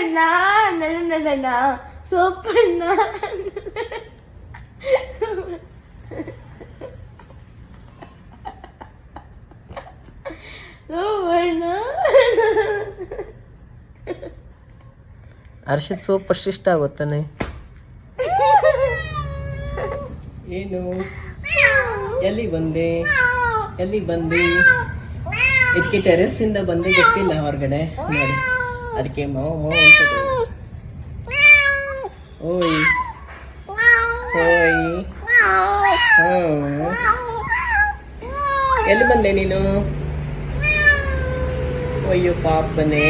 ಸೋಪಣ್ಣ ನನ್ನ ಸೋಪಣ್ಣ ಹರ್ಷಿತ್ ಸೋಪ್ ಅಷ್ಟು ಇಷ್ಟ ಆಗುತ್ತಾನೆ ಏನು? ಎಲ್ಲಿ ಬಂದೆ? ಎಲ್ಲಿ ಬಂದೆ? ಇದಕ್ಕೆ ಟೆರೆಸ್ ಇಂದ ಬಂದೆ ಗೊತ್ತಿಲ್ಲ ಹೊರಗಡೆ. ನೋಡಿ. ಅದಕ್ಕೆ ಮಾವು ಮಾವು ಅಂತದೆ ಓಯ್ ಓಯ್ ಹ್ಮ್ ಎಲ್ಲಿ ಬಂದೆ ನೀನು ಅಯ್ಯೋ ಪಾಪನೇ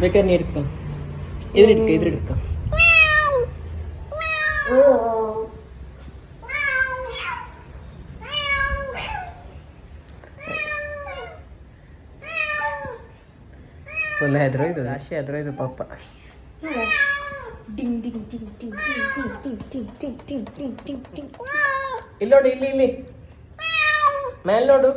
ಬೇಕಾದ್ರೆ ನೀ ಇಡ್ಕೊ ಇದ್ರ ಇಡ್ಕೊ ಇದ್ರ ಇಡ್ಕೊ ಡಿಂಗ್ ಡಿಂಗ್ ಡಿಂಗ್ ಡಿಂಗ್ ಪಾಪ ಇಲ್ಲಿ ನೋಡಿ ಇಲ್ಲಿ ಇಲ್ಲಿ ಮೇಲ್ ನೋಡು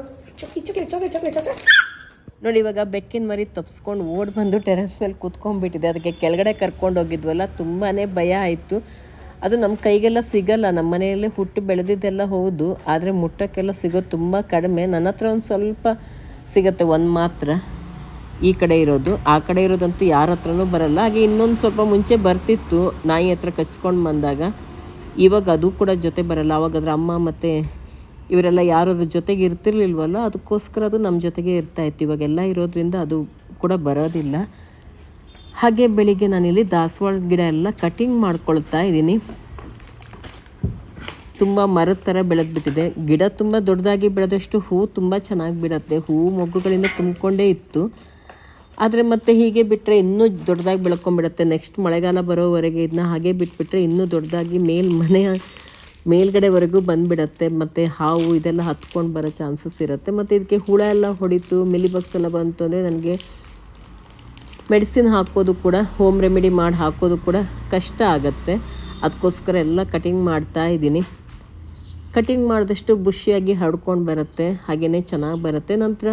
ನೋಡಿ ಇವಾಗ ಬೆಕ್ಕಿನ ಮರಿ ತಪ್ಸ್ಕೊಂಡು ಓಡ್ ಬಂದು ಟೆರೆಸ್ ಮೇಲೆ ಕೂತ್ಕೊಂಡ್ಬಿಟ್ಟಿದೆ ಅದಕ್ಕೆ ಕೆಳಗಡೆ ಕರ್ಕೊಂಡು ಹೋಗಿದ್ವಲ್ಲ ತುಂಬಾ ಭಯ ಆಯಿತು ಅದು ನಮ್ಮ ಕೈಗೆಲ್ಲ ಸಿಗಲ್ಲ ನಮ್ಮ ಮನೆಯಲ್ಲಿ ಹುಟ್ಟು ಬೆಳೆದಿದ್ದೆಲ್ಲ ಹೌದು ಆದರೆ ಮುಟ್ಟಕ್ಕೆಲ್ಲ ಸಿಗೋದು ತುಂಬ ಕಡಿಮೆ ನನ್ನ ಹತ್ರ ಒಂದು ಸ್ವಲ್ಪ ಸಿಗುತ್ತೆ ಒಂದು ಮಾತ್ರ ಈ ಕಡೆ ಇರೋದು, ಆ ಕಡೆ ಇರೋದಂತೂ ಯಾರ ಹತ್ರನೂ ಬರಲ್ಲ. ಹಾಗೆ ಇನ್ನೊಂದು ಸ್ವಲ್ಪ ಮುಂಚೆ ಬರ್ತಿತ್ತು, ನಾಯಿ ಹತ್ರ ಕಚ್ಕೊಂಡು ಬಂದಾಗ. ಇವಾಗ ಅದು ಕೂಡ ಜೊತೆ ಬರಲ್ಲ. ಅವಾಗ ಅದ್ರ ಅಮ್ಮ ಮತ್ತು ಇವರೆಲ್ಲ ಯಾರು ಅದ್ರ ಜೊತೆಗೆ ಇರ್ತಿರ್ಲಿಲ್ವಲ್ಲ, ಅದಕ್ಕೋಸ್ಕರ ಅದು ನಮ್ಮ ಜೊತೆಗೆ ಇರ್ತಾ ಇತ್ತು. ಇವಾಗೆಲ್ಲ ಇರೋದ್ರಿಂದ ಅದು ಕೂಡ ಬರೋದಿಲ್ಲ. ಹಾಗೆ ಬೆಳಿಗ್ಗೆ ನಾನಿಲ್ಲಿ ದಾಸವಾಳ ಗಿಡ ಎಲ್ಲ ಕಟಿಂಗ್ ಮಾಡ್ಕೊಳ್ತಾ ಇದ್ದೀನಿ. ತುಂಬ ಮರದ ಥರ ಬೆಳೆದ್ಬಿಟ್ಟಿದೆ. ಗಿಡ ತುಂಬ ದೊಡ್ಡದಾಗಿ ಬೆಳೆದಷ್ಟು ಹೂ ತುಂಬ ಚೆನ್ನಾಗಿ ಬಿಡುತ್ತೆ. ಹೂವು ಮೊಗ್ಗುಗಳಿಂದ ತುಂಬಿಕೊಂಡೇ ಇತ್ತು. ಆದರೆ ಮತ್ತೆ ಹೀಗೆ ಬಿಟ್ಟರೆ ಇನ್ನೂ ದೊಡ್ಡದಾಗಿ ಬೆಳ್ಕೊಂಬಿಡುತ್ತೆ. ನೆಕ್ಸ್ಟ್ ಮಳೆಗಾಲ ಬರೋವರೆಗೆ ಇದನ್ನ ಹಾಗೆ ಬಿಟ್ಬಿಟ್ರೆ ಇನ್ನೂ ದೊಡ್ಡದಾಗಿ ಮೇಲ್ ಮನೆಯ ಮೇಲ್ಗಡೆವರೆಗೂ ಬಂದುಬಿಡತ್ತೆ. ಮತ್ತು ಹಾವು ಇದೆಲ್ಲ ಹತ್ಕೊಂಡು ಬರೋ ಚಾನ್ಸಸ್ ಇರುತ್ತೆ. ಮತ್ತು ಇದಕ್ಕೆ ಹುಳ ಎಲ್ಲ ಹೊಡಿತು ಮಿಲಿಬಗ್ಸ್ ಎಲ್ಲ ಬಂತು ಅಂದರೆ ನನಗೆ ಮೆಡಿಸಿನ್ ಹಾಕೋದು ಕೂಡ, ಹೋಮ್ ರೆಮಿಡಿ ಮಾಡಿ ಹಾಕೋದು ಕೂಡ ಕಷ್ಟ ಆಗುತ್ತೆ. ಅದಕ್ಕೋಸ್ಕರ ಎಲ್ಲ ಕಟಿಂಗ್ ಮಾಡ್ತಾ ಇದ್ದೀನಿ. ಕಟಿಂಗ್ ಮಾಡಿದಷ್ಟು ಬುಷಿಯಾಗಿ ಹರಡ್ಕೊಂಡು ಬರುತ್ತೆ ಹಾಗೆಯೇ ಚೆನ್ನಾಗಿ ಬರುತ್ತೆ. ನಂತರ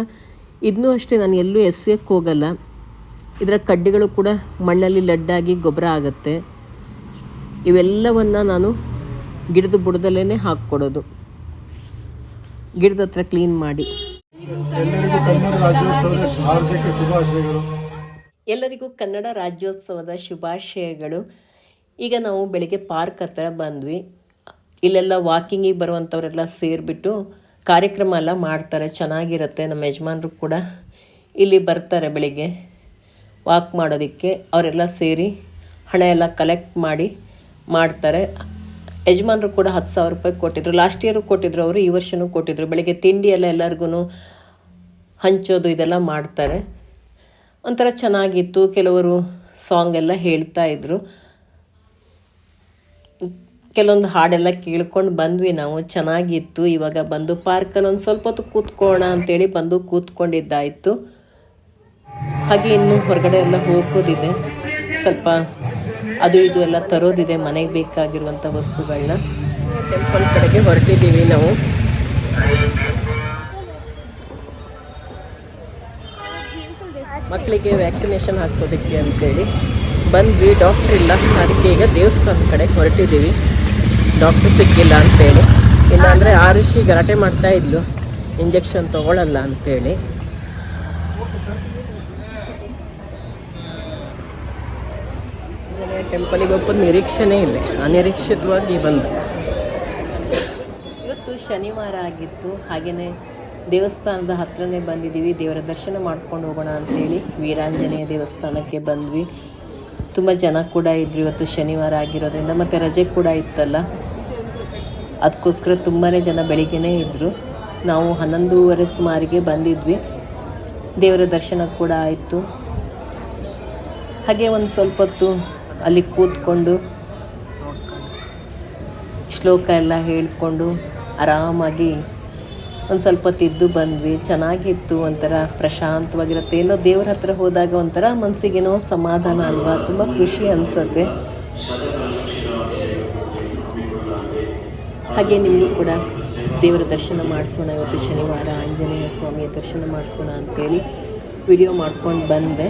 ಇದನ್ನೂ ಅಷ್ಟೇ, ನಾನು ಎಲ್ಲೂ ಎಸೆಯೋಕ್ಕೆ ಹೋಗಲ್ಲ. ಇದರ ಕಡ್ಡಿಗಳು ಕೂಡ ಮಣ್ಣಲ್ಲಿ ಲಡ್ಡಾಗಿ ಗೊಬ್ಬರ ಆಗುತ್ತೆ. ಇವೆಲ್ಲವನ್ನು ನಾನು ಗಿಡದ ಬುಡದಲ್ಲೇ ಹಾಕ್ಕೊಡೋದು. ಗಿಡದ ಹತ್ರ ಕ್ಲೀನ್ ಮಾಡಿ. ಎಲ್ಲರಿಗೂ ಕನ್ನಡ ರಾಜ್ಯೋತ್ಸವದ ಶುಭಾಶಯಗಳು. ಈಗ ನಾವು ಬೆಳಿಗ್ಗೆ ಪಾರ್ಕ್ ಹತ್ರ ಬಂದ್ವಿ. ಇಲ್ಲೆಲ್ಲ ವಾಕಿಂಗಿಗೆ ಬರುವಂಥವರೆಲ್ಲ ಸೇರಿಬಿಟ್ಟು ಕಾರ್ಯಕ್ರಮ ಎಲ್ಲ ಮಾಡ್ತಾರೆ, ಚೆನ್ನಾಗಿರುತ್ತೆ, ನಮ್ಮ ಯಜಮಾನರು ಕೂಡ ಇಲ್ಲಿ ಬರ್ತಾರೆ ಬೆಳಿಗ್ಗೆ. ವಾಕ್ ಮಾಡೋದಕ್ಕೆ ಅವರೆಲ್ಲ ಸೇರಿ ಹಣ ಎಲ್ಲ ಕಲೆಕ್ಟ್ ಮಾಡಿ ಮಾಡ್ತಾರೆ. ಯಜಮಾನರು ಕೂಡ ಹತ್ತು ಸಾವಿರ ರೂಪಾಯಿ ಕೊಟ್ಟಿದ್ರು. ಲಾಸ್ಟ್ ಇಯರು ಕೊಟ್ಟಿದ್ರು ಅವರು, ಈ ವರ್ಷವೂ ಕೊಟ್ಟಿದ್ರು. ಬೆಳಿಗ್ಗೆ ತಿಂಡಿ ಎಲ್ಲ ಎಲ್ಲರಿಗೂ ಹಂಚೋದು ಇದೆಲ್ಲ ಮಾಡ್ತಾರೆ. ಒಂಥರ ಚೆನ್ನಾಗಿತ್ತು. ಕೆಲವರು ಸಾಂಗ್ ಎಲ್ಲ ಹೇಳ್ತಾ ಇದ್ರು. ಕೆಲವೊಂದು ಹಾಡೆಲ್ಲ ಕೇಳ್ಕೊಂಡು ಬಂದ್ವಿ ನಾವು, ಚೆನ್ನಾಗಿತ್ತು. ಇವಾಗ ಬಂದು ಪಾರ್ಕಲ್ಲಿ ಒಂದು ಸ್ವಲ್ಪ ಹೊತ್ತು ಕೂತ್ಕೋಣ ಅಂತೇಳಿ ಬಂದು ಕೂತ್ಕೊಂಡಿದ್ದಾಯಿತು. ಹಾಗೆ ಇನ್ನು ಹೊರಗಡೆ ಎಲ್ಲ ಹೋಗೋದಿದೆ. ಸ್ವಲ್ಪ ಅದು ಇದು ಎಲ್ಲ ತರೋದಿದೆ, ಮನೆಗೆ ಬೇಕಾಗಿರುವಂಥ ವಸ್ತುಗಳನ್ನ ಟೆಂಪಲ್ ಕಡೆಗೆ ಹೊರಟಿದ್ದೀವಿ ನಾವು. ಮಕ್ಕಳಿಗೆ ವ್ಯಾಕ್ಸಿನೇಷನ್ ಹಾಕ್ಸೋದಕ್ಕೆ ಅಂತೇಳಿ ಬಂದ್ವಿ. ಡಾಕ್ಟ್ರ್ ಇಲ್ಲ, ಅದಕ್ಕೆ ಈಗ ದೇವಸ್ಥಾನದ ಕಡೆ ಹೊರಟಿದ್ದೀವಿ. ಡಾಕ್ಟ್ರ್ ಸಿಕ್ಕಿಲ್ಲ ಅಂತೇಳಿ. ಇಲ್ಲಾಂದರೆ ಆರುಷಿ ಗಲಾಟೆ ಮಾಡ್ತಾ ಇದ್ಲು. ಇಂಜೆಕ್ಷನ್ ತೊಗೊಳಲ್ಲ ಅಂತೇಳಿ. ಟೆಂಪಲಿಗೆ ಹೋಗೋದು ನಿರೀಕ್ಷೆನೇ ಇಲ್ಲ. ಅನಿರೀಕ್ಷಿತವಾಗಿ ಬಂದು. ಇವತ್ತು ಶನಿವಾರ ಆಗಿತ್ತು. ಹಾಗೆಯೇ ದೇವಸ್ಥಾನದ ಹತ್ರನೇ ಬಂದಿದ್ದೀವಿ. ದೇವರ ದರ್ಶನ ಮಾಡ್ಕೊಂಡು ಹೋಗೋಣ ಅಂತೇಳಿ. ವೀರಾಂಜನೇಯ ದೇವಸ್ಥಾನಕ್ಕೆ ಬಂದ್ವಿ. ತುಂಬ ಜನ ಕೂಡ ಇದ್ರು ಇವತ್ತು ಶನಿವಾರ ಆಗಿರೋದ್ರಿಂದ, ಮತ್ತು ರಜೆ ಕೂಡ ಇತ್ತಲ್ಲ. ಅದಕ್ಕೋಸ್ಕರ ತುಂಬಾ ಜನ ಬೆಳಿಗ್ಗೆನೇ ಇದ್ದರು ನಾವು ಹನ್ನೊಂದೂವರೆ ಸುಮಾರಿಗೆ ಬಂದಿದ್ವಿ. ದೇವರ ದರ್ಶನ ಕೂಡ ಆಯಿತು. ಹಾಗೆ ಒಂದು ಸ್ವಲ್ಪ ಹೊತ್ತು ಅಲ್ಲಿ ಕೂತ್ಕೊಂಡು ಶ್ಲೋಕ ಎಲ್ಲ ಹೇಳಿಕೊಂಡು ಆರಾಮಾಗಿ ಒಂದು ಸ್ವಲ್ಪ ತಿದ್ದು ಬಂದ್ವಿ, ಚೆನ್ನಾಗಿತ್ತು ಒಂಥರ ಪ್ರಶಾಂತವಾಗಿರುತ್ತೆ. ಏನೋ ದೇವ್ರ ಹತ್ರ ಹೋದಾಗ ಒಂಥರ ಮನಸ್ಸಿಗೇನೋ ಸಮಾಧಾನ ಅಲ್ವಾ? ತುಂಬ ಖುಷಿ ಅನಿಸುತ್ತೆ. ಹಾಗೆ ನಿಮಗೂ ಕೂಡ ದೇವರ ದರ್ಶನ ಮಾಡಿಸೋಣ ಇವತ್ತು ಶನಿವಾರ. ಆಂಜನೇಯ ಸ್ವಾಮಿಯ ದರ್ಶನ ಮಾಡಿಸೋಣ ಅಂತೇಳಿ ವಿಡಿಯೋ ಮಾಡ್ಕೊಂಡು ಬಂದೆ.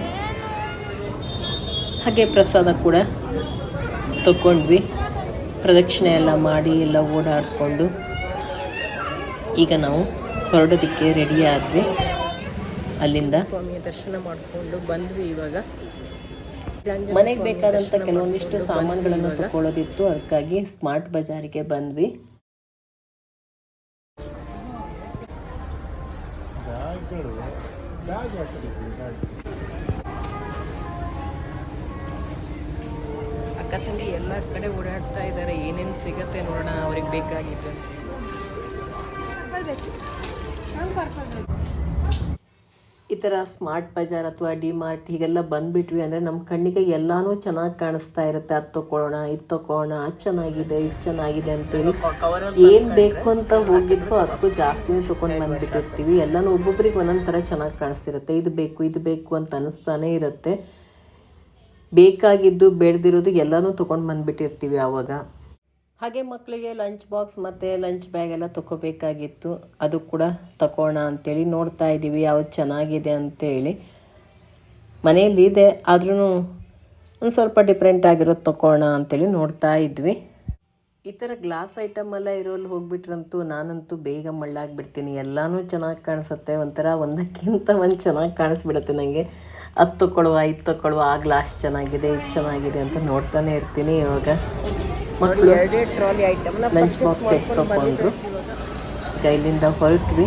ಹಾಗೆ ಪ್ರಸಾದ ಕೂಡ ತಗೊಂಡ್ವಿ ಪ್ರದಕ್ಷಿಣೆ ಎಲ್ಲ ಮಾಡಿ ಎಲ್ಲ ಓಡಾಡಿಕೊಂಡು. ಈಗ ನಾವು ಹೊರಡೋದಕ್ಕೆ ರೆಡಿ ಆದ್ವಿ. ಅಲ್ಲಿಂದ ಸ್ವಾಮಿಯ ದರ್ಶನ ಮಾಡಿಕೊಂಡು ಬಂದ್ವಿ ಇವಾಗ. ಮನೆಗೆ ಬೇಕಾದಂಥ ಕೆಲವೊಂದಿಷ್ಟು ಸಾಮಾನುಗಳನ್ನು ತಗೊಳ್ಳೋದಿತ್ತು ಅದಕ್ಕಾಗಿ ಸ್ಮಾರ್ಟ್ ಬಜಾರಿಗೆ ಬಂದ್ವಿ. ಅಕ್ಕ ತಂಗಿ ಎಲ್ಲ ಕಡೆ ಓಡಾಡ್ತಾ ಇದ್ದಾರೆ. ಏನೇನು ಸಿಗತ್ತೆ ನೋಡೋಣ ಅವ್ರಿಗೆ ಬೇಕಾಗಿತ್ತು ಈ ಥರ ಸ್ಮಾರ್ಟ್ ಬಜಾರ್ ಅಥವಾ ಡಿ ಮಾರ್ಟ್ ಹೀಗೆಲ್ಲ ಬಂದ್ಬಿಟ್ವಿ ಅಂದರೆ ನಮ್ಮ ಕಣ್ಣಿಗೆ ಎಲ್ಲನೂ ಚೆನ್ನಾಗಿ ಕಾಣಿಸ್ತಾ ಇರುತ್ತೆ. ಅದು ತೊಗೊಳ್ಳೋಣ ಇದು ತೊಗೊಳ್ಳೋಣ ಅದು ಚೆನ್ನಾಗಿದೆ, ಇದು ಚೆನ್ನಾಗಿದೆ ಅಂತೇಳಿ. ಏನು ಬೇಕು ಅಂತ ಹೋಗಿದ್ದು ಅದಕ್ಕೂ ಜಾಸ್ತಿನೇ ತೊಗೊಂಡು ಬಂದುಬಿಟ್ಟಿರ್ತೀವಿ. ಎಲ್ಲನೂ ಒಬ್ಬೊಬ್ರಿಗೆ ಒಂದೊಂದು ಥರ ಚೆನ್ನಾಗಿ ಕಾಣಿಸ್ತಿರುತ್ತೆ. ಇದು ಬೇಕು ಇದು ಬೇಕು ಅಂತ ಅನಿಸ್ತಾನೇ ಇರುತ್ತೆ. ಬೇಕಾಗಿದ್ದು, ಬೇಡದಿರೋದು ಎಲ್ಲನೂ ತೊಗೊಂಡು ಬಂದುಬಿಟ್ಟಿರ್ತೀವಿ ಆವಾಗ. ಹಾಗೆ ಮಕ್ಕಳಿಗೆ ಲಂಚ್ ಬಾಕ್ಸ್ ಮತ್ತು ಲಂಚ್ ಬ್ಯಾಗ್ ಎಲ್ಲ ತಗೋಬೇಕಾಗಿತ್ತು ಅದು ಕೂಡ ತಗೋಣ ಅಂತೇಳಿ ನೋಡ್ತಾ ಇದ್ದೀವಿ ಯಾವ್ದು ಚೆನ್ನಾಗಿದೆ ಅಂತೇಳಿ. ಮನೆಯಲ್ಲಿ ಇದೆ ಆದ್ರೂ ಒಂದು ಸ್ವಲ್ಪ ಡಿಫ್ರೆಂಟ್ ಆಗಿರೋದು ತಗೋಣ ಅಂತೇಳಿ ನೋಡ್ತಾ ಇದ್ವಿ. ಈ ಥರ ಗ್ಲಾಸ್ ಐಟಮ್ ಎಲ್ಲ ಇರೋಲ್ಲಿ ಹೋಗ್ಬಿಟ್ರಂತೂ ನಾನಂತೂ ಬೇಗ ಮಳ್ಳಾಗ್ಬಿಡ್ತೀನಿ. ಎಲ್ಲನೂ ಚೆನ್ನಾಗಿ ಕಾಣಿಸುತ್ತೆ. ಒಂಥರ ಒಂದಕ್ಕಿಂತ ಒಂದು ಚೆನ್ನಾಗಿ ಕಾಣಿಸ್ಬಿಡುತ್ತೆ ನನಗೆ ಅದು ತಗೊಳ್ಳುವ ಇದು ತಗೊಳ್ಳುವ ಆ ಗ್ಲಾಸ್ ಚೆನ್ನಾಗಿದೆ, ಇದು ಚೆನ್ನಾಗಿದೆ ಅಂತ ನೋಡ್ತಾನೆ ಇರ್ತೀನಿ ಇವಾಗ. ಮಕ್ಕಳು trolley item lunch box set ತಗೊಂಡ್ರು. ಈಗ ಇಲ್ಲಿಂದ ಹೊರಟ್ವಿ.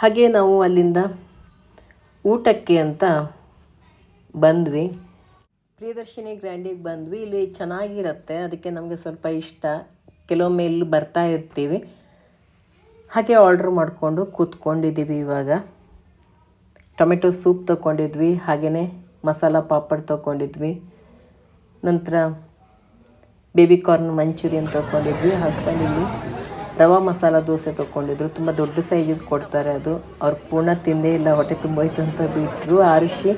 ಹಾಗೆ ನಾವು ಅಲ್ಲಿಂದ ಊಟಕ್ಕೆ ಅಂತ ಬಂದ್ವಿ. ಪ್ರಿಯದರ್ಶಿನಿ ಗ್ರ್ಯಾಂಡಿಗೆ ಬಂದ್ವಿ. ಇಲ್ಲಿ ಚೆನ್ನಾಗಿರುತ್ತೆ. ಅದಕ್ಕೆ ನಮಗೆ ಸ್ವಲ್ಪ ಇಷ್ಟ. ಕೆಲವೊಮ್ಮೆ ಇಲ್ಲಿ ಬರ್ತಾ ಇರ್ತೀವಿ. ಹಾಗೆ ಆರ್ಡ್ರ್ ಮಾಡಿಕೊಂಡು ಕೂತ್ಕೊಂಡಿದ್ದೀವಿ ಇವಾಗ. ಟೊಮೆಟೊ ಸೂಪ್ ತೊಗೊಂಡಿದ್ವಿ. ಹಾಗೆಯೇ ಮಸಾಲ ಪಾಪಡ್ ತೊಗೊಂಡಿದ್ವಿ. ನಂತರ ಬೇಬಿ ಕಾರ್ನ್ ಮಂಚೂರಿಯನ್ ತೊಗೊಂಡಿದ್ವಿ. ಹಸ್ಬೆಂಡ್ ಇಲ್ಲಿ ರವಾ ಮಸಾಲ ದೋಸೆ ತೊಗೊಂಡಿದ್ರು. ತುಂಬ ದೊಡ್ಡ ಸೈಜಿದ್ದು ಕೊಡ್ತಾರೆ ಅದು. ಅವ್ರು ಪೂರ್ಣ ತಿಂದೇ ಇಲ್ಲ, ಹೊಟ್ಟೆ ತುಂಬೋಯ್ತು ಅಂತ ಬಿಟ್ಟರು ಆರುಷಿ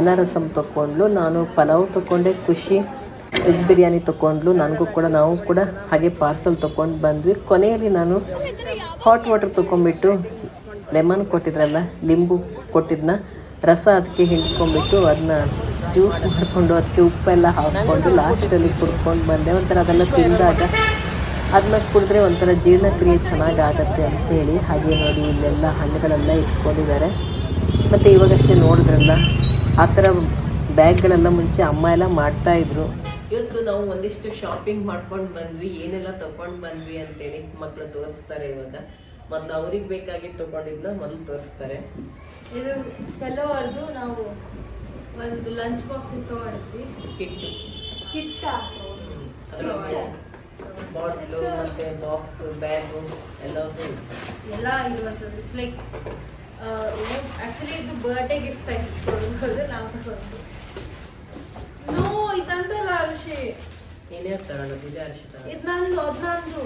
ಅನಾರಸಮ್ ರಸಮ್ ತೊಗೊಂಡ್ಲು. ನಾನು ಪಲಾವ್ ತೊಗೊಂಡೆ, ಖುಷಿ ವೆಜ್ ಬಿರಿಯಾನಿ ತೊಗೊಂಡ್ಲು. ನನಗೂ ಕೂಡ, ನಾವು ಕೂಡ ಹಾಗೆ ಪಾರ್ಸಲ್ ತೊಗೊಂಡು ಬಂದ್ವಿ. ಕೊನೆಯಲ್ಲಿ ನಾನು ಹಾಟ್ ವಾಟರ್ ತೊಗೊಂಡ್ಬಿಟ್ಟು ಲೆಮನ್ ಕೊಟ್ಟಿದ್ರಲ್ಲ, ಲಿಂಬು ಕೊಟ್ಟಿದ್ನ, ರಸ ಅದಕ್ಕೆ ಹಿಂಡ್ಕೊಂಡ್ಬಿಟ್ಟು ಅದನ್ನ ಜ್ಯೂಸ್ ಮಾಡಿಕೊಂಡು ಅದಕ್ಕೆ ಉಪ್ಪೆಲ್ಲ ಹಾಕ್ಕೊಂಡು ಲಾಸ್ಟಲ್ಲಿ ಕುಡ್ಕೊಂಡು ಬಂದೆ. ಒಂಥರ ಅದೆಲ್ಲ ತಿಂದಾಗ ಅದನ್ನ ಕುಡಿದ್ರೆ ಒಂಥರ ಜೀರ್ಣಕ್ರಿಯೆ ಚೆನ್ನಾಗಾಗತ್ತೆ ಅಂತೇಳಿ. ಹಾಗೆ ನೋಡಿ ಇಲ್ಲೆಲ್ಲ ಹಣ್ಣುಗಳೆಲ್ಲ ಇಟ್ಕೊಂಡಿದ್ದಾರೆ. ಮತ್ತು ಇವಾಗಷ್ಟೇ ನೋಡಿದ್ರಲ್ಲ ಆ ಥರ ಬ್ಯಾಗ್ಗಳೆಲ್ಲ ಮುಂಚೆ ಅಮ್ಮ ಎಲ್ಲ ಮಾಡ್ತಾಯಿದ್ರು ಇವತ್ತು ನಾವು ಒಂದಿಷ್ಟು ಶಾಪಿಂಗ್ ಮಾಡ್ಕೊಂಡು ಬಂದ್ವಿ ಏನೆಲ್ಲ ತೊಗೊಂಡು ಬಂದ್ವಿ ಅಂತೇಳಿ ಮಕ್ಕಳು ತೋರಿಸ್ತಾರೆ ಇವಾಗ. ಮೊದಲು ಅವ್ರಿಗೆ ಬೇಕಾಗಿ ತೊಗೊಂಡಿದ್ದನ್ನ ಮೊದಲು ತೋರಿಸ್ತಾರೆ. ಇದು ಸೆಲೋವರ್ದು ನಾವು ಒಂದು ಲಂಚ್ ಬಾಕ್ಸ್ ತಗೊಂಡಿದ್ವಿ. ಹಿಟ್ಟು ಹಿಟ್ಟ ಬಾಟ್ಲು ಮತ್ತೆ ಬಾಕ್ಸ್ ಬ್ಯಾಗು ಎಲ್ಲವೂ ಎಲ್ಲ ಇರುವಂಥದ್ದು ಇಟ್ಸ್ ಲೈಕ್ ಆಕ್ಚುಲಿ ಇದು ಬರ್ಡೇ ಗಿಫ್ಟ್ ಆಗಿ ಕೊಡ್ಬೋದು ನಾವು ತಗೊಂಡು ನೋ ಇದಂತಲ್ಲ ಅರ್ಷಿ ಏನೇ ತಗೊಳ್ಳೋದು ಇದೆ ಅರ್ಷಿ ಇದು ನಂದು ಅದು ನಂದು.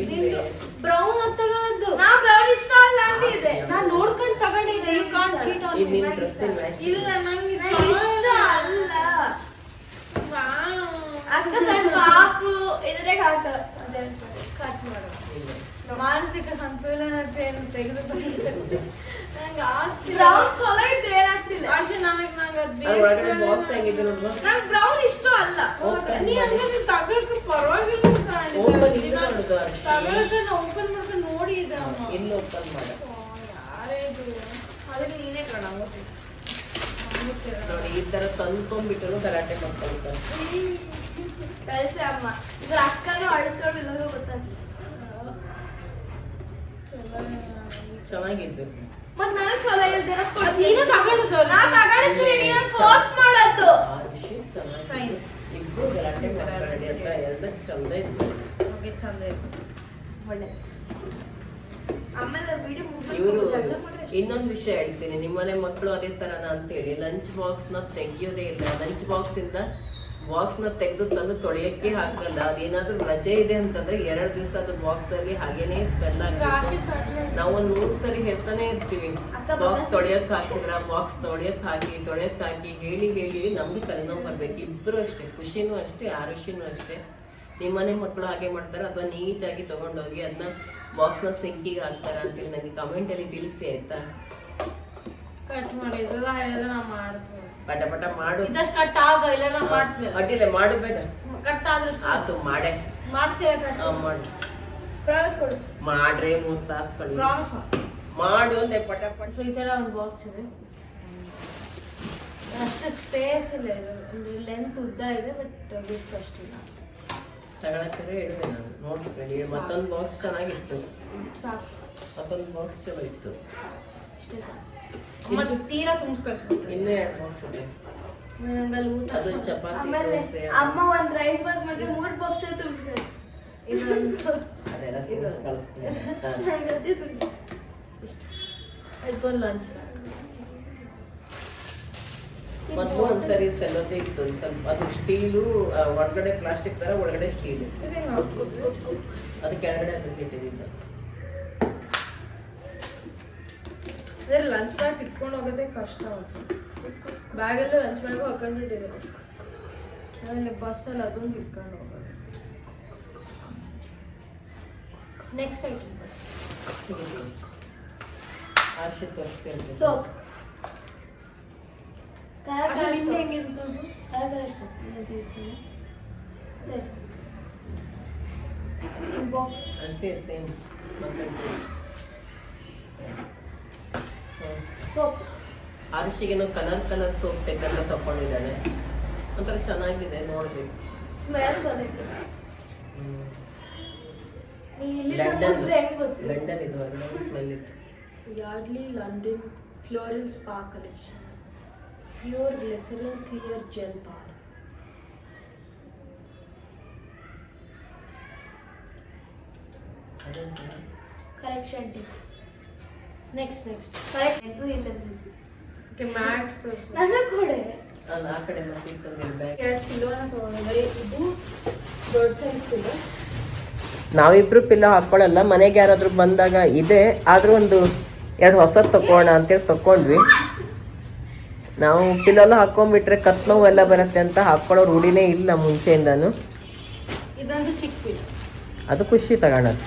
ನಿಂದು ಬ್ರೌನ್ ಅದು ತಗೊಳದ್ದು ನಾ ಬ್ರೌನ್ ಇಷ್ಟ ಅಲ್ಲ ಅಂತಿದೆ ನಾ ನೋಡ್ಕೊಂಡು ತಗೊಂಡಿದ್ದೆ. ಯು ಕಾಂಟ್ ಚೀಟ್ ಆನ್ ಇದು ಇಲ್ಲ ನಂಗೆ ಇದು ಇಷ್ಟ ಅಲ್ಲ. ಅಕ್ಕ ನನ್ನ ಪಾಪು ಇದ್ರಾಗ ಹಾಕ? ಕಟ್ ಮಾಡು. ಮಾನಸಿಕ ಸಂತುಲನತೆಯನ್ನು ತೆಗೆದುಕೊಂಡು ನಂಗೆ ಆಗ್ತಿಲ್ಲ ಚಲೋ ಇತ್ತು ಏನಾಗ್ತಿಲ್ಲ ಅಷ್ಟೇ ನನಗೆ ನಂಗೆ ಅದು ನಂಗೆ ಬ್ರೌನ್ ಇಷ್ಟ ಅಲ್ಲ ನೀ ಹಂಗ ನೀನು ತಗೊಳಕ್ಕೆ ಪರವಾಗಿಲ್ಲ ಅಂತ ಓಪನ್ ಅಂದಿದ್ದೆ. ಇದು ನೋಡುದು ಅರ್ಷಿ. ತಗೊಳಕ್ಕೆ ನಾ ಓಪನ್ ಮಾಡ್ಕೊಂಡು ನೋಡಿದ್ದೆ ಅಮ್ಮ ಇಲ್ಲಿ ಓಪನ್ ಮಾಡ ಯಾರೇ ಇದು ಅದಕ್ಕೆ ನೀನೇ ಕಣ ನೋಡಿ ಈ ತರ ತಂದ್ಕೊಂಡ್ಬಿಟ್ಟು ಕರಾಟೆ ಮಾಡ್ಕೊಳ್ತಾರೆ ಕಳ್ಸಿ ಅಮ್ಮ ಇದ್ರ ಅಕ್ಕನೂ ಅಳ್ಕೊಂಡು ಗೊತ್ತಾಗ್ತದೆ ಚೆನ್ನಾಗಿದ್ದು ಮತ್ತೆ ನಾನು ಚಲೋ ಇಲ್ದಿರ ನೀನು ತಗೊಂಡಿದ್ದು. ನಾ ತಗೊಂಡಿದ್ದು ನೀನು ಫೋರ್ಸ್ ಮಾಡದ್ದು. ಇಬ್ರು ಗಲಾಟೆ ಅಂತ ಚಂದ ಇತ್ತು. ಓಕೆ ಚಂದ ಇತ್ತು. ಒಳ್ಳೆ. ಆಮೇಲೆ ವಿಡಿಯೋ ಇವರು ಇನ್ನೊಂದು ವಿಷಯ ಹೇಳ್ತೀನಿ. ನಿಮ್ಮನೆ ಮಕ್ಕಳು ಅದೇ ತರನ ಅಂತ ಹೇಳಿ ಲಂಚ್ ಬಾಕ್ಸ್ನ ತೆಗಿಯೋದೇ ಇಲ್ಲ. ಲಂಚ್ ಬಾಕ್ಸ್ ಇಂದ ಬಾಕ್ಸ್ನ ತೆಗೆದು ತಂದು ತೊಳೆಯಕ್ಕೆ ಹಾಕಲ್ಲ. ಅದೇನಾದ್ರೂ ರಜೆ ಇದೆ ಅಂತಂದ್ರೆ ಎರಡು ದಿವಸ ಅದು ಬಾಕ್ಸ್ ಅಲ್ಲಿ ಹಾಗೇನೆ ಸ್ಮೆಲ್ ನಾವು ಒಂದ್ ಮೂರು ಸರಿ ಹೇಳ್ತಾನೆ ಇರ್ತೀವಿ. ಬಾಕ್ಸ್ ತೊಳೆಯಕ್ ಹಾಕಿದ್ರ ಬಾಕ್ಸ್ ತೊಳೆಯಕ್ ಹಾಕಿ ತೊಳೆಯಕ್ ಹಾಕಿ ಹೇಳಿ ಹೇಳಿ ನಮ್ಗೆ ತಲೆನೋವು ಬರ್ಬೇಕು. ಇಬ್ರು ಅಷ್ಟೇ ಖುಷಿನೂ ಅಷ್ಟೇ ಆರುಷಿನೂ ಅಷ್ಟೇ. ನಿಮ್ಮನೆ ಮಕ್ಕಳು ಹಾಗೆ ಮಾಡ್ತಾರೆ? ಅಥವಾ ನೀಟಾಗಿ ತಗೊಂಡೋಗಿ ಅದನ್ನ ಬಾಕ್ಸ್ನ ಸಿಂಕಿಗೆ ಹಾಕ್ತಾರೆ ಅಂತೇಳಿ ನನಗೆ ಕಮೆಂಟಲ್ಲಿ ತಿಳಿಸಿ ಆಯ್ತಾ? ಕಟ್ ಮಾಡಿದ್ರೆ ಹೇಳಿದ್ರೆ ನಾ ಮಾಡ್ತೀನಿ. ಪಟ ಪಟ ಮಾಡು. ಇದಷ್ಟು ಕಟ್ ಆಗ ಇಲ್ಲ ನಾನು ಮಾಡ್ತೀನಿ ಅಡ್ಡಿಲ್ಲ ಮಾಡು ಬೇಗ. ಕಟ್ ಆದ್ರಷ್ಟು ಆತು ಮಾಡೇ. ಮಾಡ್ತೀಯ ಮಾಡು. ಪ್ರಾಮಿಸ್ ಕೊಡು. ಮಾಡ್ರೆ ಮೂರು ತಾಸು ಕಳಿ ಪ್ರಾಮಿಸ್ ಮಾಡು. ಅಂತ ಪಟ ಪಟ. ಸೊ ಈ ಥರ ಒಂದು ಬಾಕ್ಸ್ ಇದೆ. ಅಷ್ಟು ಸ್ಪೇಸ್ ಇಲ್ಲ ಇದು. ಅಂದ್ರೆ ಲೆಂತ್ ಉದ್ದ ಇದೆ ಬಟ್ ವಿತ್ ಅಷ್ಟಿಲ್ಲ. ತಗೊಳಕ್ಕೆ ಹೇಳಿದೆ ನಾನು. ನೋಡ್ಬೇಕು ಮತ್ತೊಂದು ಬಾಕ್ಸ್ ಚೆನ್ನಾಗಿತ್ತು. ಸಾಕು. ಮತ್ತೊಂದು ಬಾಕ್ಸ್ ಚಲೋ ಇತ್ತು ಇಷ್ಟೇ ಸಾಕು. ಮತ್ತೆ ತೀರಾ ತುಂಬಿಸ್ಕಳಿಸ್ಬಿಡ್ತೀನಿ ಇನ್ನೂ ಎರಡು ಬಾಕ್ಸ್ ಇದೆ ನಂಗಲ್ಲಿ ಊಟ ಅದು ಚಪಾತಿ ಆಮೇಲೆ ದೋಸೆ ಅಮ್ಮ ಒಂದ್ ರೈಸ್ ಬಾತ್ ಮಾಡ್ರೆ ಮೂರ್ ಬಾಕ್ಸ್ ತುಂಬಿಸ್ತಾರೆ ಇದೊಂದು ಅದೆಲ್ಲ ತಿನ್ನಿಸ್ ಕಳಿಸ್ತೀನಿ. ನಂಗೆ ಗೊತ್ತಿತ್ತು ಇಷ್ಟ ಲಂಚ್ ಮೊದಲು ಒಂದ್ಸರಿ ಇತ್ತು ಈ ಸ್ವಲ್ಪ ಅದು ಸ್ಟೀಲು ಹೊರಗಡೆ ಪ್ಲಾಸ್ಟಿಕ್ ತರ ಒಳಗಡೆ ಸ್ಟೀಲು ಅದು ಕೆಳಗಡೆ ಅದಕ್ಕೆ ಇಟ್ಟಿದ್ದು ಅದೇ ಲಂಚ್ ಬ್ಯಾಗ್ ಇಟ್ಕೊಂಡು ಹೋಗೋದೇ ಕಷ್ಟ ಅನ್ಸುತ್ತೆ ಬ್ಯಾಗಲ್ಲೇ ಲಂಚ್ ಬ್ಯಾಗು ಹಾಕೊಂಡಿಟ್ಟಿದೆ ಆಮೇಲೆ ಬಸ್ಸಲ್ಲಿ ಅದೊಂದು ಇಟ್ಕೊಂಡು ಹೋಗೋದು ನೆಕ್ಸ್ಟ್ ಐಟಮ್ ಆರ್ಷಿ ತೋರಿಸ್ತೀನಿ ಸೋಪ್ ನಿಂದೆ ಹೆಂಗಿತ್ತು ಬಾಕ್ಸ್ ಅಷ್ಟೇ ಸೇಮ್ ಸೋಪ್. ಆರುಷಿಗೇನೋ ಕಲರ್ ಕಲರ್ ಸೋಪ್ ಬೇಕಂತ ತಕೊಂಡಿದ್ದಾಳೆ ಒಂಥರ ಚೆನ್ನಾಗಿದೆ ನೋಡ್ಬೇಕು ಸ್ಮೆಲ್ ಇಲ್ಲಿ ಲಂಡನ್ ಇದು ಸ್ಮೆಲ್ ಇತ್ತು. Yardley London floral spa collection pure glycerin clear gel bar correction tip next next correct ಇದು ಇಲ್ಲದ್ರಿ ಓಕೆ ಮ್ಯಾಟ್ಸ್ ತೋರಿಸು. ನನ್ನ ಕೊಡೆ ನಾನು ಆ ಕಡೆ ಮತ್ತೆ ತಂದಿಲ್ಲ ಬ್ಯಾಗ್ ಎರಡು ಕಿಲೋನ ತೊಗೊಂಡಿದ್ದಾರೆ ಇದು ದೊಡ್ಡ ಸೈಜ್ ಕಿಲೋ ನಾವಿಬ್ರು ಪಿಲ್ಲೋ ಹಾಕೊಳ್ಳಲ್ಲ. ಮನೆಗೆ ಯಾರಾದ್ರೂ ಬಂದಾಗ ಇದೆ. ಆದ್ರೂ ಒಂದು ಎರಡು ಹೊಸ ತಗೋಣ ಅಂತೇಳಿ ತಕೊಂಡ್ವಿ. ನಾವು ಪಿಲ್ಲೋಲ್ಲ ಹಾಕೊಂಡ್ಬಿಟ್ರೆ ಕತ್ ನೋವು ಎಲ್ಲ ಬರುತ್ತೆ ಅಂತ ಹಾಕೊಳ್ಳೋ ರೂಢಿನೇ ಇಲ್ಲ ಮುಂಚೆಯಿಂದನು. ಇದೊಂದು ಚಿಕ್ಕ ಪಿಲ್ ಅದು ಖುಷಿ ತಗೊಳೋದು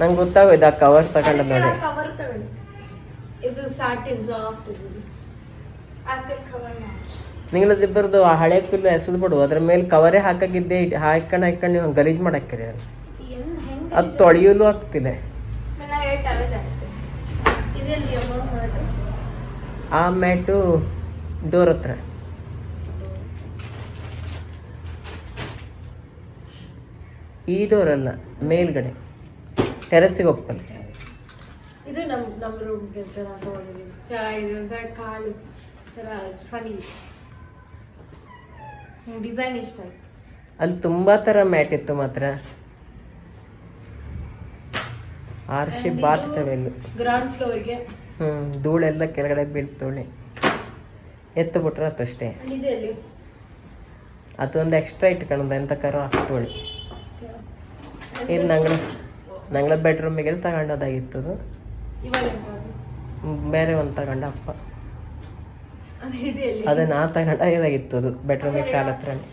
ನಂಗೆ ಗೊತ್ತಾಗೋಯ್ತು ಆ ಕವರ್ ತಗೊಂಡ ನೋಡಿ. ಕವರ್ ತಗೊಂಡು. ಇದು ಸಾಫ್ಟ್ ನಿಂಗಳದಿಬ್ಬರದು ಆ ಹಳೆ ಪಿಲ್ಲು ಎಸೆದು ಬಿಡು. ಅದ್ರ ಮೇಲೆ ಕವರೇ ಹಾಕಾಗಿದ್ದೆ ಹಾಕೊಂಡು ಹಾಕೊಂಡು ನೀವು ಗಲೀಜ್ ಮಾಡಾಕ್ರಿ ಅದು ಅದು ತೊಳೆಯಲು ಆಗ್ತಿಲ್ಲ. ಆ ಮ್ಯಾಟು ಡೋರ್ ಹತ್ರ. ಈ ಡೋರ್ ಅಲ್ಲ ಮೇಲ್ಗಡೆ. ಟೆರೆಸ್ಸಿಗೆ ಹೋಗ್ತಾನೆ. ಇದು ನಮ್ಮ ನಮ್ಮ ರೂಮ್ಗೆ ತೊಗೊಂಡಿದ್ದೀನಿ ಚೆನ್ನಾಗಿದೆ ಒಂಥರ ಕಾಲು ಥರ ಫನಿ ಡಿಸೈನ್ ಇಷ್ಟ ಆಯ್ತು. ಅಲ್ಲಿ ತುಂಬಾ ಥರ ಮ್ಯಾಟ್ ಇತ್ತು ಮಾತ್ರ. ಆರ್ಶಿ ಬಾತ್ ಟವೆಲ್ಲು ಗ್ರೌಂಡ್ ಫ್ಲೋರ್ಗೆ ಹ್ಞೂ ಧೂಳೆಲ್ಲ ಕೆಳಗಡೆ ಬೀಳ್ತೋಳೆ ಎತ್ತು ಬಿಟ್ರೆ ಅಷ್ಟೇ. ಅದೊಂದು ಎಕ್ಸ್ಟ್ರಾ ಇಟ್ಕೊಳ್ಳೋದು ಎಂತ ಕರೋ ಹಾಕ್ತೋಳಿ ಇದು ನಂಗಳ ನಂಗಳ ಬೆಡ್ರೂಮಿಗೆ ತಗೊಂಡೋದಾಗಿತ್ತು ಅದು? ಬೇರೆ ಒಂದು ತಗೊಂಡ ಅಪ್ಪ. ಅದು ನಾ ತಗೊಂಡಾಗಿತ್ತು ಅದು ಬೆಡ್ರೂಮಿಗೆ ಕಾಲ ಹತ್ರನೇ.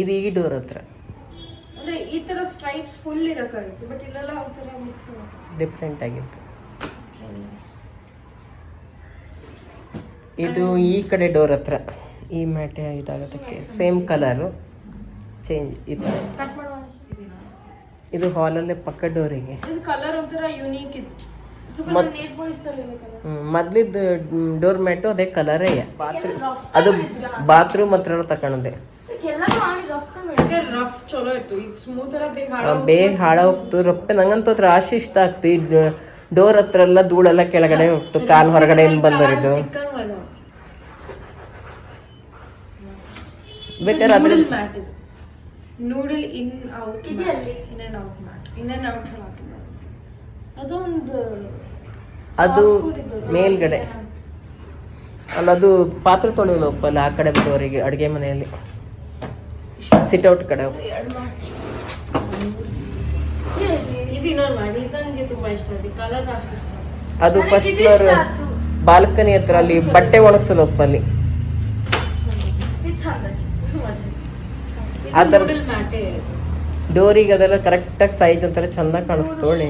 ಇದು ಈ ಡೋರ್ ಹತ್ರ. ಅಂದ್ರೆ ಈ ತರ ಸ್ಟ್ರೈಪ್ಸ್ ಫುಲ್ ಇರಕ್ಕಾಗಿತ್ತು ಬಟ್ ಇಲ್ಲೆಲ್ಲ ಒಂಥರ ಮಿಕ್ಸ್ ಡಿಫ್ರೆಂಟ್ ಆಗಿತ್ತು. ಇದು ಈ ಕಡೆ ಡೋರ್ ಹತ್ರ. ಈ ಮ್ಯಾಟೆ ಇದಾಗೋದಕ್ಕೆ ಸೇಮ್ ಕಲರು ಚೇಂಜ್ ಇದು ಇದು ಹಾಲಲ್ಲೇ ಪಕ್ಕ ಡೋರಿಗೆ ಮೊದ್ಲಿದ್ದು ಡೋರ್ ಮ್ಯಾಟು ಅದೇ ಕಲರೇ. ಬಾತ್ರೂಮ್ ಅದು ಬಾತ್ರೂಮ್ ಹತ್ರ ತಕೊಂಡೆ ಬೇಗ ಹಾಳ ಹೋಗ್ತು ಹಾಳಾಗ್ತು ರೊಪ್ಪೆ ನಂಗಂತೂ ರಾಶಿ ಇಷ್ಟ ಆಗ್ತು. ಈ ಡೋರ್ ಹತ್ರ ಎಲ್ಲ ಧೂಳೆಲ್ಲ ಕೆಳಗಡೆ ಹೋಗ್ತು. ಕಾಲ್ ಹೊರಗಡೆಯಿಂದ ಬಂದವರಿದ್ದು ಬೇಕಾದ್ರೆ ಅದ್ರ noodle mat noodle in out ಇದೆ ಅಲ್ಲಿ. In and out mat in and out ಹಾಕಿದ್ದಾರೆ ಅದೊಂದು ಅದು ಮೇಲ್ಗಡೆ. ಅಲ್ಲ ಅದು ಪಾತ್ರೆ ತೊಳೆಯಲು ಒಪ್ಪಲ್ಲ ಆ ಕಡೆ ಬರೋರಿಗೆ ಅಡುಗೆ ಮನೆಯಲ್ಲಿ. ಸಿಟ್ಔಟ್ ಕಡೆ. ಇದು ಇನ್ನೊಂದು ಮಾಡಿ. ಇದು ತುಂಬಾ ಇಷ್ಟ ಆಯ್ತು ಕಲರ್ ಅಷ್ಟು ಅದು ಫಸ್ಟ್ ಫ್ಲೋರ್ ಬಾಲ್ಕನಿ ಹತ್ರ ಅಲ್ಲಿ ಬಟ್ಟೆ ಒಣಗಿಸಲು ಒಪ್ಪಲ್ಲಿ ಆ ಥರ ಡೋರಿಗೆ ಅದೆಲ್ಲ ಕರೆಕ್ಟಾಗಿ ಸೈಜ್ ಒಂಥರ ಚಂದ ಕಾಣಿಸ್ತೋಳಿ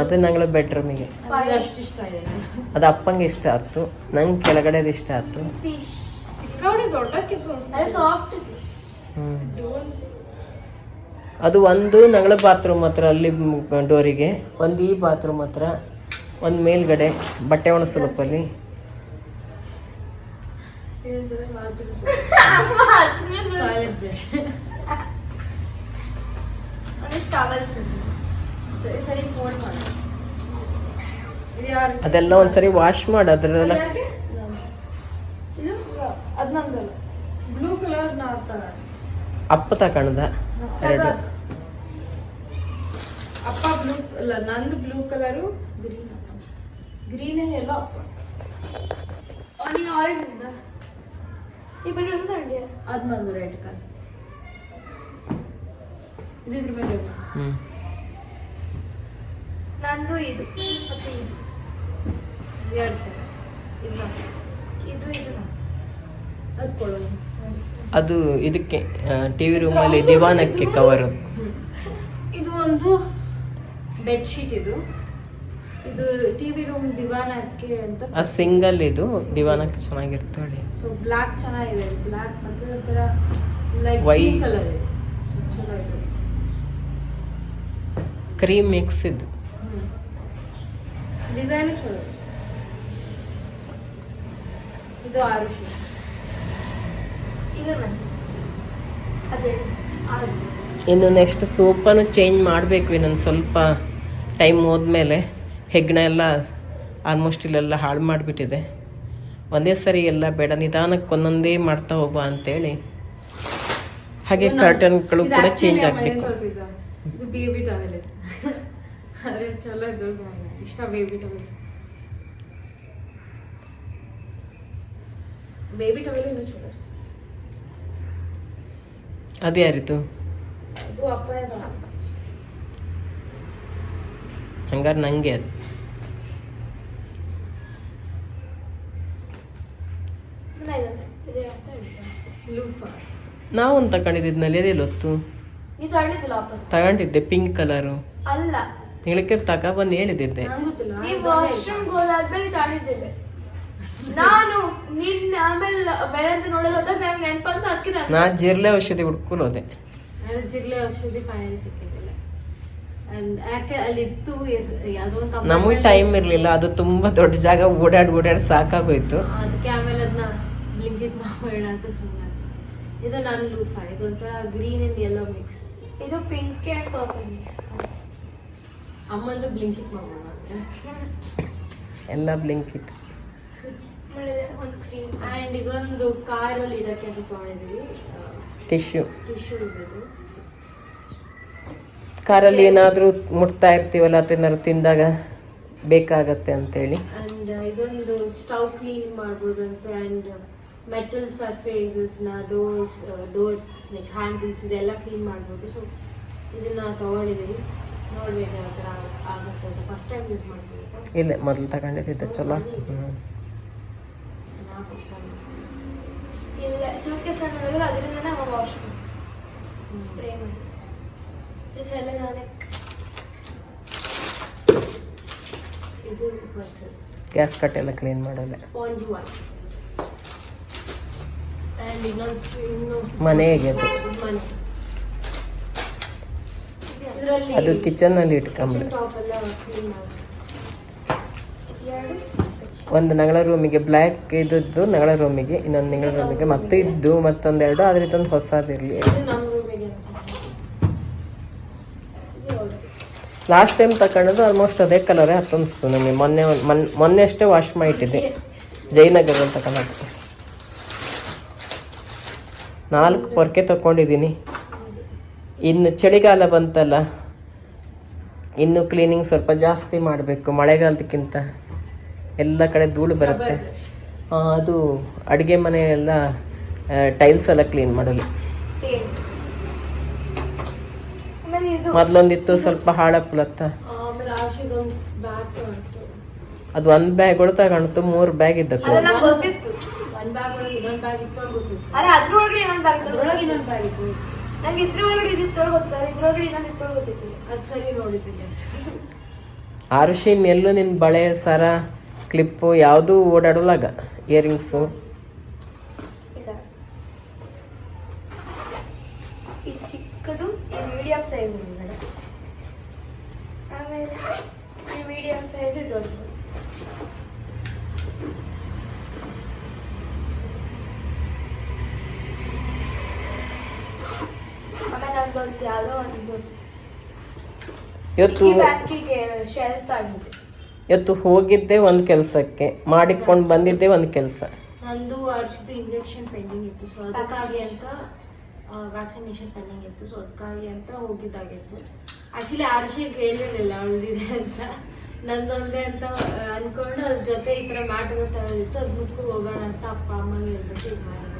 ಅದು ನಂಗಳ ಬೆಡ್ರೂಮಿಗೆ ನನಗೆ ಅಷ್ಟು ಇಷ್ಟ ಇದೆ ಅದು ಅಪ್ಪಂಗೆ ಇಷ್ಟ ಆಯ್ತು. ನಂಗೆ ಕೆಳಗಡೆ ಇಷ್ಟ ಆಯ್ತು. ದೊಡ್ಡಕ್ಕಿತ್ತು ಅದೇ ಒಂದು ನಗಳ ಬಾತ್ರೂಮ್ ಹತ್ರ ಅಲ್ಲಿ ಡೋರಿಗೆ. ಒಂದು ಈ ಬಾತ್ರೂಮ್ ಹತ್ರ ಒಂದು ಮೇಲ್ಗಡೆ ಬಟ್ಟೆ ಒಣ ಟಾಯ್ಲೆಟ್ ಬ್ರಷ್ ಒಂದಿಷ್ಟು ಟವಲ್ಸ್ ಸರಿ ಫೋಲ್ಡ್ ಮಾಡಿ ಇದು ಯಾರು ಅದೆಲ್ಲ ಒಂದ್ಸರಿ ವಾಶ್ ಮಾಡ ಅದ್ರಲ್ಲ ಅಪ್ಪ ತಕೊಂಡ ಎರಡು ಅಪ್ಪ ಬ್ಲೂ ಅಲ್ಲ ನಂದು ಬ್ಲೂ ಕಲರು ಗ್ರೀನ್ ಗ್ರೀನ್ ಎಲ್ಲ ಅಪ್ಪ ಆರೆಂಜ್ ಇಂದ? ಈ ಬರೀ ಒಂದು ಅಂಡಿ ಅದು ನಂದು ರೆಡ್ ಕಲರ್ ಇದ್ರ ಮೇಲೆ ಹ್ಮ್. ನಂದು ಇದು ಮತ್ತೆ ಇದು. ಎರಡು ಕಲರ್ ಇದು ಇದು ನಂದು. ಅದು ಕೊಡೋದು ಅದು ಇದಕ್ಕೆ ಟಿ ವಿ ರೂಮಲ್ಲಿ ದಿವಾನಕ್ಕೆ ಕವರ್ ಇದು ಒಂದು ಬೆಡ್ಶೀಟ್ ಇದು. ಇದು ಟಿವಿ ರೂಮ್ ದಿವಾನಕ್ಕೆ ಅಂತ ಅದು ಸಿಂಗಲ್ ಇದು ದಿವಾನಕ್ಕೆ ಚೆನ್ನಾಗಿರ್ತದೆ ಸೊ ಬ್ಲ್ಯಾಕ್ ಚೆನ್ನಾಗಿದೆ. ಬ್ಲ್ಯಾಕ್ ಮತ್ತೆ ಒಂಥರ ಲೈಕ್. ವೈಟ್ ಕಲರ್ ಇದೆ. ಕ್ರೀಮ್ ಮಿಕ್ಸ್ ಇದು. ಡಿಸೈನ್ ಇದು ಆರು ಶೀಟ್ ಇದು ನಂದು ಅದೇ ಅದು ಇನ್ನು ನೆಕ್ಸ್ಟ್ ಸೋಪನ್ನು ಚೇಂಜ್ ಮಾಡಬೇಕು ಇನ್ನೊಂದು ಸ್ವಲ್ಪ ಟೈಮ್ ಹೋದ್ಮೇಲೆ. ಹೆಗ್ಣ ಎಲ್ಲ ಆಲ್ಮೋಸ್ಟ್ ಇಲ್ಲೆಲ್ಲ ಹಾಳು ಮಾಡಿಬಿಟ್ಟಿದೆ. ಒಂದೇ ಸರಿ ಎಲ್ಲ ಬೇಡ ನಿಧಾನಕ್ಕೆ ಒಂದೊಂದೇ ಮಾಡ್ತಾ ಹೋಗುವ ಅಂತೇಳಿ. ಹಾಗೆ ಕರ್ಟನ್ಗಳು ಕೂಡ ಚೇಂಜ್ ಆಗಬೇಕು. ಬೇಬಿ ಟವೆಲ್ ಇದೆ ಅದೇ ಚಲೋ ಇದು ಇಷ್ಟ ಬೇಬಿ ಟವೆಲ್ ಬೇಬಿ ಟವೆಲ್ ಇನ್ನೂ ಚಲೋ ಅದು ಯಾರಿದು ಅದು ಅಪ್ಪ ಇದೆ. ಹಂಗಾರೆ ನನಗೆ ಅದು. ನಾವೊಂದು ತಗೊಂಡಿದ್ನಲ್ಲಿ ಅದೇ ಲೊತ್ತು ನೀ ತಗೊಂಡಿದ್ದಿಲ್ಲ ವಾಪಸ್. ತಗೊಂಡಿದ್ದೆ ಪಿಂಕ್ ಕಲರು. ಅಲ್ಲ. ಹೇಳಕ್ಕೆ ತಗೊಬಂದು ಹೇಳಿದ್ದೆ ನಂಗೆ ಗೊತ್ತಿಲ್ಲ ನೀ ವಾಶ್ರೂಮ್ ಹೋದಾದ್ಮೇಲೆ ತಗೊಂಡಿದ್ದಿಲ್ಲ ನಾನು ನಿನ್ನ ಆಮೇಲೆ ಬೆಳಗ್ಗೆ ನೋಡಲು ಹೋದಾಗ ನಂಗೆ ನೆನಪಂತ ಅದಕ್ಕೆ ನಾನು ನಾ ಜಿರ್ಲೆ ಔಷಧಿ ಹುಡ್ಕೊಂಡು ಹೋದೆ. ನಾನು ಜಿರ್ಲೆ ಔಷಧಿ ಫೈನಲಿ ಸಿಕ್ಕಿದ್ದಿಲ್ಲ. ಯಾಕೆ ಅಲ್ಲಿ ಇತ್ತು ಯಾವುದೋ ಒಂದು ನಮಗೆ ಟೈಮ್ ಇರಲಿಲ್ಲ ಅದು ತುಂಬ ದೊಡ್ಡ ಜಾಗ ಓಡಾಡಿ ಓಡಾಡಿ ಸಾಕಾಗೋಯ್ತು. ಅದಕ್ಕೆ ಆಮೇಲೆ ಅದನ್ನ ಬ್ಲಿಂಕಿಟ್ ಮಾಡೋಣ ಅಂತ ಸುಮ್ಮನೆ ಇದು ನನ್ನ ಲೂಫಾ ಇದೊಂಥರ ಗ್ರೀನ್ ಅಂಡ್ ಯೆಲ್ಲೋ ಮಿಕ್ಸ್ ಇದು ಪಿಂಕ್ ಅಂಡ್ ಪರ್ಪಲ್ ಮಿಕ್ಸ್ ಅಮ್ಮಂದು ಬ್ಲಿಂಕಿಟ್ ಮಾಡೋಣ ಎಲ್ಲ ಬ್ಲಿಂಕಿಟ್ ಒಂದು ಕ್ರೀಮ್ ಆ್ಯಂಡ್ ಇದೊಂದು ಕಾರಲ್ಲಿ ಇಡಕ್ಕೆ ಅಂತ ತಗೊಂಡಿದ್ದೀನಿ ಟಿಶ್ಯೂ ಟಿಶ್ಯೂಸ್ ಇದು. ಕಾರಲ್ಲಿ ಏನಾದರೂ ಮುಟ್ತಾ ಇರ್ತೀವಲ್ಲ ತಿನ್ನರು ತಿಂದಾಗ ಬೇಕಾಗತ್ತೆ ಅಂತೇಳಿ. ಆ್ಯಂಡ್ ಇದೊಂದು ಸ್ಟವ್ ಕ್ಲೀನ್ ಮಾಡ್ಬೋದಂತೆ ಆ್ಯಂಡ್ ಮೆಟಲ್ ಸರ್ಫೇಸಸ್ನ ಡೋರ್ಸ್ ಡೋರ್ ಲೈಕ್ ಹ್ಯಾಂಡಲ್ಸ್ ಇದೆಲ್ಲ ಕ್ಲೀನ್ ಮಾಡ್ಬೋದು. ಸೊ ಇದನ್ನ ತಗೊಂಡಿದ್ದೀವಿ. ನೋಡ್ಬೇಕು ಯಾವ ಥರ ಆಗುತ್ತೆ ಅಂತ. ಫಸ್ಟ್ ಟೈಮ್ ಯೂಸ್ ಮಾಡ್ತೀವಿ. ಇಲ್ಲ ಮೊದಲು ತಗೊಂಡಿದ್ದೆ ಚಲೋ. ಹ್ಞೂ ನಾ ಫಸ್ಟ್ ಟೈಮ್ ಇಲ್ಲ ಸುಟ್ಕೆ ಸಣ್ಣದಾಗಲ್ಲ ಅದರಿಂದನೇ ಅವ ವಾಶ್ ಸ್ಪ್ರೇ ಮಾಡಿ ಇದೆಲ್ಲ ನಾನೇ ಇದು ಪರ್ಸನ್ ಗ್ಯಾಸ್ ಕಟ್ ಎಲ್ಲ ಕ್ಲೀನ್ ಮಾಡೋದೆ ಸ್ಪಾಂಜ್ ವೈಟ್ ಆ್ಯಂಡ್ ಇನ್ನೊಂದು ಇನ್ನು ಮನೆಗೆ ಅದು ಮನೆ ಇದರಲ್ಲಿ ಅದು ಕಿಚನಲ್ಲಿ ಇಟ್ಕೊಂಬಿಡು ಒಂದು ನಗಳ ರೂಮಿಗೆ ಬ್ಲ್ಯಾಕ್ ಇದ್ದದ್ದು ನಗಳ ರೂಮಿಗೆ ಇನ್ನೊಂದು ನಿಗಳ ರೂಮಿಗೆ ಮತ್ತು ಇದ್ದು ಮತ್ತೊಂದೆರಡು ಆದರೆ ಇದೊಂದು ಹೊಸದಿರಲಿ. ಲಾಸ್ಟ್ ಟೈಮ್ ತಗೊಂಡದ್ದು ಆಲ್ಮೋಸ್ಟ್ ಅದೇ ಕಲರೇ ಹತ್ತೊಂದಿಸ್ತು ನನಗೆ ಮೊನ್ನೆ ಮೊನ್ ಮೊನ್ನೆ ಅಷ್ಟೇ ವಾಶ್ ಮಾಡಿಟ್ಟಿದ್ದೆ. ಬಂತ ಕಲರ್ ನಾಲ್ಕು ಪೊರ್ಕೆ ತಗೊಂಡಿದ್ದೀನಿ ಇನ್ನು ಚಳಿಗಾಲ ಬಂತಲ್ಲ ಇನ್ನು ಕ್ಲೀನಿಂಗ್ ಸ್ವಲ್ಪ ಜಾಸ್ತಿ ಮಾಡಬೇಕು ಮಳೆಗಾಲದಕ್ಕಿಂತ. ಎಲ್ಲ ಕಡೆ ಧೂಳು ಬರುತ್ತೆ. ಅದು ಅಡುಗೆ ಮನೆ ಎಲ್ಲ ಟೈಲ್ಸ್ ಎಲ್ಲ ಕ್ಲೀನ್ ಮಾಡಲು. ಮೊದಲೊಂದಿತ್ತು ಸ್ವಲ್ಪ ಬ್ಯಾಗ್ ಕಾಣ್ತು ಅದು ಒಂದು ಬ್ಯಾಗ್ಗಳು ತಗೊಂಡು ಮೂರು ಬ್ಯಾಗ್ ಇದ್ದಕ್ಕೆ. ಬ್ಯಾಗ್ ಬ್ಯಾಗ್ ಬ್ಯಾಗ್ ಬ್ಯಾಗ್ ಆರುಷಿನ್ ಎಲ್ಲೂ ನಿನ್ನ ಬಳೆ ಸರ. ಕ್ಲಿಪ್ಪು ಯಾವುದೂ ಓಡಾಡಲಾಗ ಇಯರಿಂಗ್ಸು ಚಿಕ್ಕದು ಈ ಮೀಡಿಯಂ ಸೈಜ್ ಆಮೇಲೆ ಈ ಮೀಡಿಯಂ ಸೈಜ್ ದೊಡ್ಡದು ಆಮೇಲೆ ಅದೊಂದು ಯಾವುದೋ ಒಂದು. ಇವತ್ತು ಬ್ಯಾಂಕಿಗೆ ಶೆಲ್ ತಗೊಂಡಿದ್ದೆ ಇವತ್ತು ಹೋಗಿದ್ದೆ ಒಂದು ಕೆಲಸಕ್ಕೆ, ಮಾಡಿಕೊಂಡು ಬಂದಿದ್ದೆ ಒಂದು ಕೆಲಸ. ನಂದು ವರ್ಷದ ಇಂಜೆಕ್ಷನ್ ಪೆಂಡಿಂಗ್ ಇತ್ತು ಸೊ ಅದಕ್ಕಾಗಿ ಅಂತ ವ್ಯಾಕ್ಸಿನೇಷನ್ ಪೆಂಡಿಂಗ್ ಇತ್ತು ಸೊ ಅದಕ್ಕಾಗಿ ಅಂತ ಹೋಗಿದ್ದಾಗಿತ್ತು. ಆಕ್ಚುಲಿ ಆರುಷಿಗೆ ಹೇಳಿರ್ಲಿಲ್ಲ ಅವಳದಿದೆ ಅಂತ. ನಂದೊಂದೇ ಅಂತ, ಅನ್ಕೊಂಡು ಅದ್ರ ಜೊತೆ ಈ ಥರ ಮ್ಯಾಟ್ ತಗೊಳ್ಳಿತ್ತು ಅದ್ ಮುಕ್ಕು ಹೋಗೋಣ ಅಂತ ಅಪ್ಪ ಅಮ್ಮ ಹೇಳ್ಬಿಟ್ಟು ಇದು